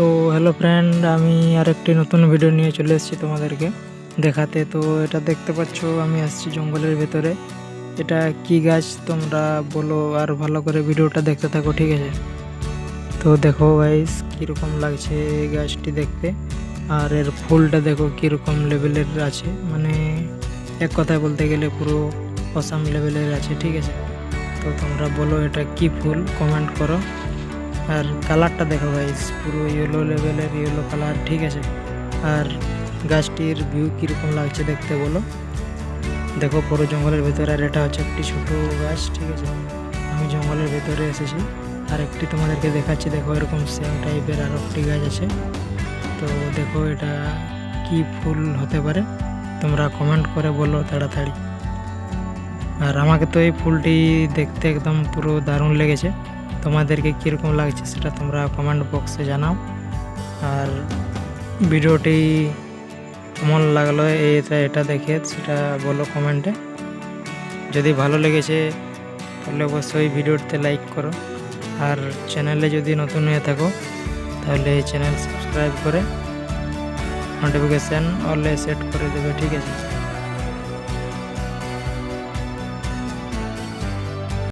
তো hello friend আমি আরেকটি নতুন ভিডিও নিয়ে চলে এসেছি তোমাদেরকে দেখাতে। তো এটা দেখতে পাচ্ছ, আমি আসছি জঙ্গলের ভেতরে। এটা কি গাছ তোমরা বলো আর ভালো করে ভিডিওটা দেখতে থাকো, ঠিক আছে? তো দেখো গাইস কীরকম লাগছে গাছটি দেখতে। আর এর ফুলটা দেখো কীরকম লেভেলের আছে। মানে এক কথায় বলতে গেলে পুরো অসাম লেভেলের আছে, ঠিক আছে? তো তোমরা বলো এটা কি ফুল কমেন্ট করো। আর কালারটা দেখো গাইস পুরো ইয়েলো লেভেলের ইয়েলো কালার ঠিক আছে? আর গাছটির ভিউ কীরকম লাগছে দেখতে বলো? দেখো পুরো জঙ্গলের ভেতরে আর এটা হচ্ছে একটি ছোট গাছ, ঠিক আছে? আমি জঙ্গলের ভেতরে এসেছি। আর একটি তোমাদেরকে দেখাচ্ছি, দেখো এরকম সেম টাইপের আরও একটি গাছ আছে। তো দেখো এটা কি ফুল হতে পারে? তোমরা কমেন্ট করে বলো তাড়াতাড়ি। আর আমাকে তো এই ফুলটি দেখতে একদম পুরো দারুণ লেগেছে। তোমাদেরকে কীরকম লাগছে সেটা তোমরা কমেন্ট বক্সে জানাও। আর ভিডিওটি কেমন লাগল এটা এটা দেখে সেটা বলো কমেন্টে যদি ভালো লেগেছে তাহলে অবশ্যই ভিডিওতে লাইক করো। আর চ্যানেলে যদি নতুন হয়ে থাকো তাহলে চ্যানেল সাবস্ক্রাইব করে নোটিফিকেশান অলে সেট করে দেবে, ঠিক আছে?